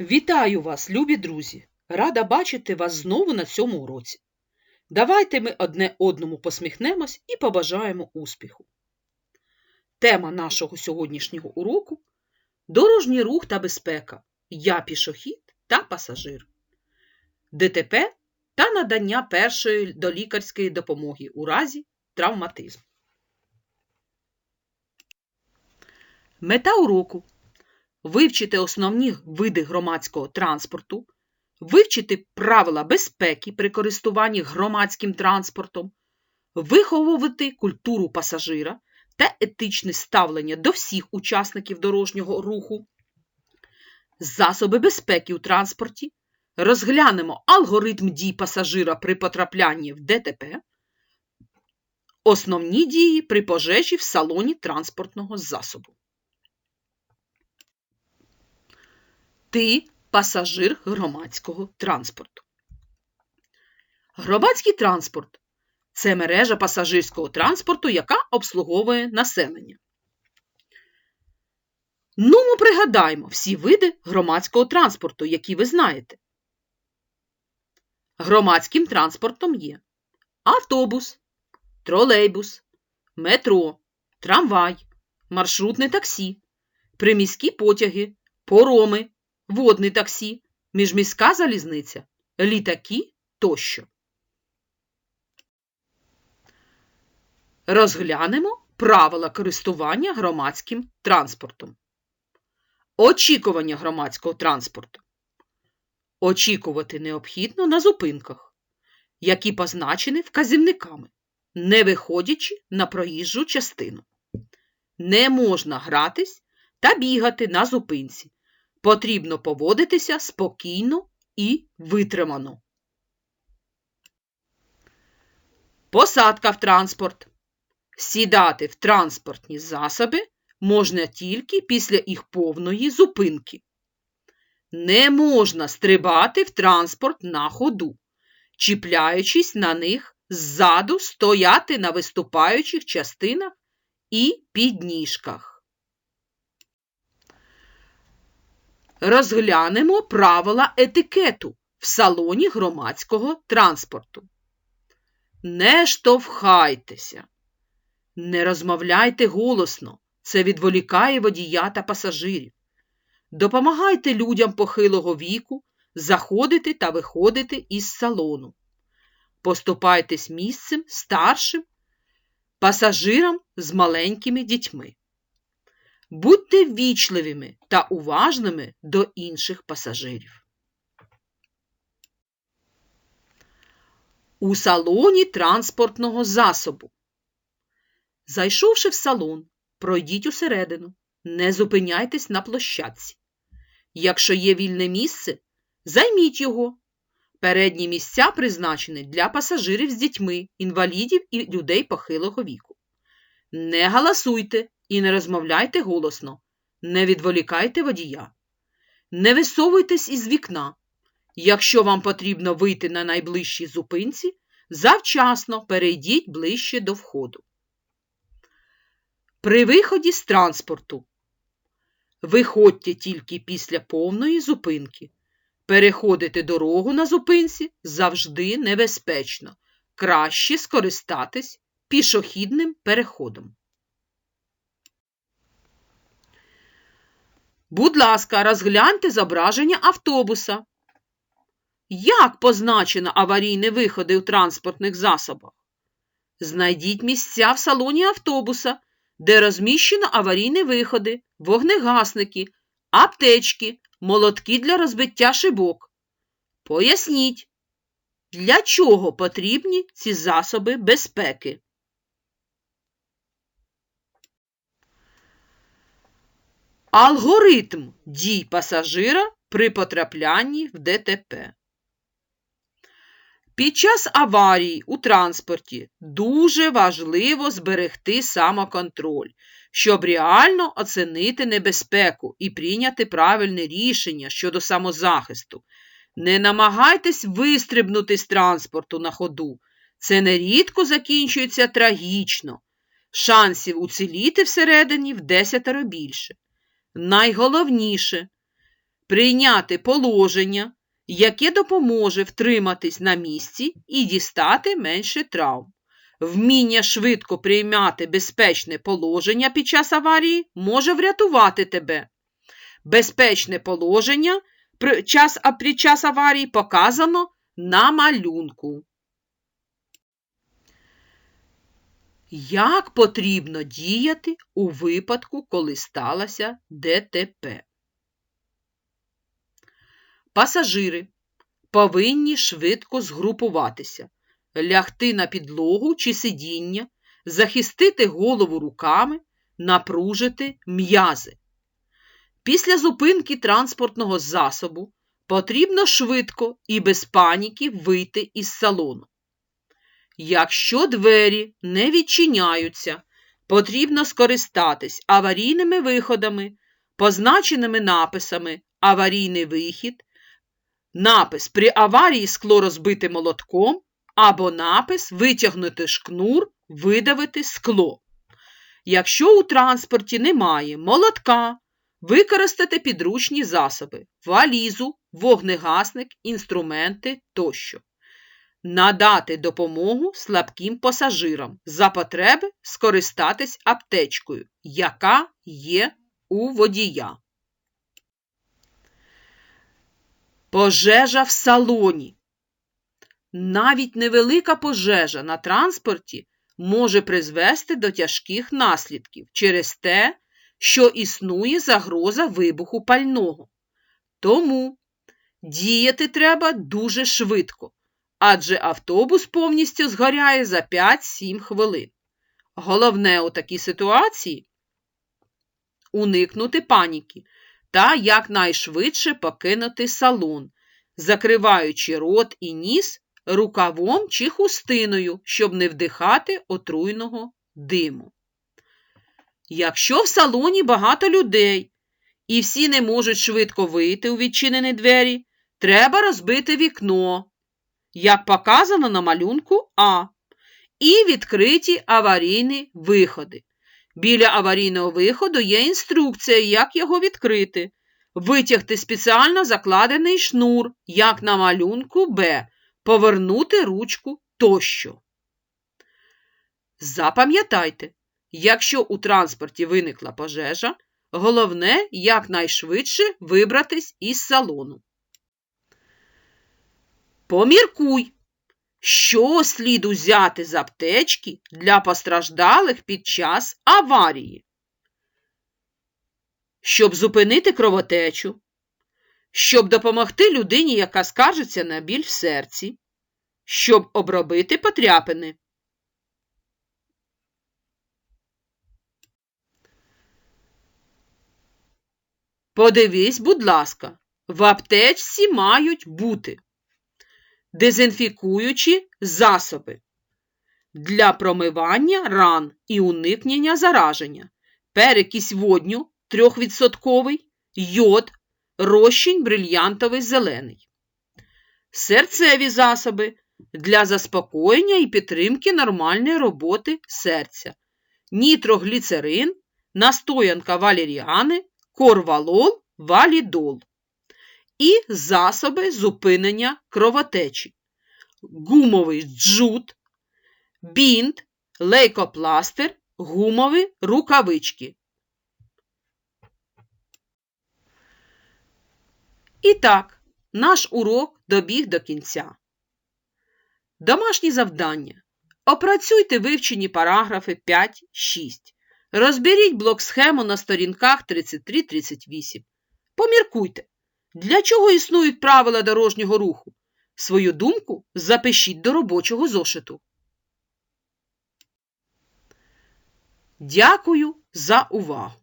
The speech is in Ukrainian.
Вітаю вас, любі друзі! Рада бачити вас знову на цьому уроці. Давайте ми одне одному посміхнемось і побажаємо успіху. Тема нашого сьогоднішнього уроку дорожній рух та безпека. Я пішохід та пасажир. ДТП та надання першої долікарської допомоги у разі травматизму. Мета уроку вивчити основні види громадського транспорту, вивчити правила безпеки при користуванні громадським транспортом, виховувати культуру пасажира та етичне ставлення до всіх учасників дорожнього руху, засоби безпеки у транспорті, розглянемо алгоритм дій пасажира при потраплянні в ДТП, основні дії при пожежі в салоні транспортного засобу. Ти пасажир громадського транспорту. Громадський транспорт це мережа пасажирського транспорту, яка обслуговує населення. Ну, ми пригадаємо всі види громадського транспорту, які ви знаєте. Громадським транспортом є автобус, тролейбус, метро, трамвай, маршрутне таксі, приміські потяги, пороми, водне таксі, міжміська залізниця, літаки тощо. Розглянемо правила користування громадським транспортом. Очікування громадського транспорту. Очікувати необхідно на зупинках, які позначені вказівниками, не виходячи на проїжджу частину. Не можна гратись та бігати на зупинці. Потрібно поводитися спокійно і витримано. Посадка в транспорт. Сідати в транспортні засоби можна тільки після їх повної зупинки. Не можна стрибати в транспорт на ходу, чіпляючись на них ззаду стояти на виступаючих частинах і підніжках. Розглянемо правила етикету в салоні громадського транспорту. Не штовхайтеся, не розмовляйте голосно, це відволікає водія та пасажирів. Допомагайте людям похилого віку заходити та виходити із салону. Поступайтесь місцем старшим пасажирам з маленькими дітьми. Будьте ввічливими та уважними до інших пасажирів. У салоні транспортного засобу. Зайшовши в салон, пройдіть усередину, не зупиняйтесь на площадці. Якщо є вільне місце, займіть його. Передні місця призначені для пасажирів з дітьми, інвалідів і людей похилого віку. Не галасуйте і не розмовляйте голосно, не відволікайте водія. Не висовуйтесь із вікна. Якщо вам потрібно вийти на найближчій зупинці, завчасно перейдіть ближче до входу. При виході з транспорту. Виходьте тільки після повної зупинки. Переходити дорогу на зупинці завжди небезпечно. Краще скористатись пішохідним переходом. Будь ласка, розгляньте зображення автобуса. Як позначено аварійні виходи у транспортних засобах? Знайдіть місця в салоні автобуса, де розміщено аварійні виходи, вогнегасники, аптечки, молотки для розбиття шибок. Поясніть, для чого потрібні ці засоби безпеки? Алгоритм дій пасажира при потраплянні в ДТП. Під час аварії у транспорті дуже важливо зберегти самоконтроль, щоб реально оцінити небезпеку і прийняти правильне рішення щодо самозахисту. Не намагайтесь вистрибнути з транспорту на ходу. Це нерідко закінчується трагічно. Шансів уціліти всередині в десятеро більше. Найголовніше прийняти положення, яке допоможе втриматись на місці і дістати менше травм. Вміння швидко приймати безпечне положення під час аварії може врятувати тебе. Безпечне положення під час аварії показано на малюнку. Як потрібно діяти у випадку, коли сталося ДТП? Пасажири повинні швидко згрупуватися, лягти на підлогу чи сидіння, захистити голову руками, напружити м'язи. Після зупинки транспортного засобу потрібно швидко і без паніки вийти із салону. Якщо двері не відчиняються, потрібно скористатись аварійними виходами, позначеними написами Аварійний вихід, напис при аварії скло розбити молотком або напис Витягнути шкнур, видавити скло. Якщо у транспорті немає молотка, використати підручні засоби, валізу, вогнегасник, інструменти тощо. Надати допомогу слабким пасажирам за потреби скористатись аптечкою, яка є у водія. Пожежа в салоні. Навіть невелика пожежа на транспорті може призвести до тяжких наслідків через те, що існує загроза вибуху пального. Тому діяти треба дуже швидко, адже автобус повністю згоряє за 5-7 хвилин. Головне у такій ситуації уникнути паніки та якнайшвидше покинути салон, закриваючи рот і ніс рукавом чи хустиною, щоб не вдихати отруйного диму. Якщо в салоні багато людей і всі не можуть швидко вийти у відчинені двері, треба розбити вікно, як показано на малюнку А, і відкриті аварійні виходи. Біля аварійного виходу є інструкція, як його відкрити. Витягти спеціально закладений шнур, як на малюнку Б, повернути ручку тощо. Запам'ятайте, якщо у транспорті виникла пожежа, головне якнайшвидше вибратись із салону. Поміркуй, що слід узяти з аптечки для постраждалих під час аварії? Щоб зупинити кровотечу, щоб допомогти людині, яка скаржиться на біль в серці, щоб обробити потряпини. Подивись, будь ласка, в аптечці мають бути дезінфікуючі засоби для промивання ран і уникнення зараження, перекись водню 3%, йод, розчин брильянтовий зелений, серцеві засоби для заспокоєння і підтримки нормальної роботи серця, нітрогліцерин, настоянка валеріани, корвалол, валідол і засоби зупинення кровотечі, гумовий джут, бінт, лейкопластир, гумові рукавички. І так, наш урок добіг до кінця. Домашні завдання. Опрацюйте вивчені параграфи 5-6. Розберіть блок схему на сторінках 33-38. Поміркуйте, для чого існують правила дорожнього руху? Свою думку запишіть до робочого зошиту. Дякую за увагу!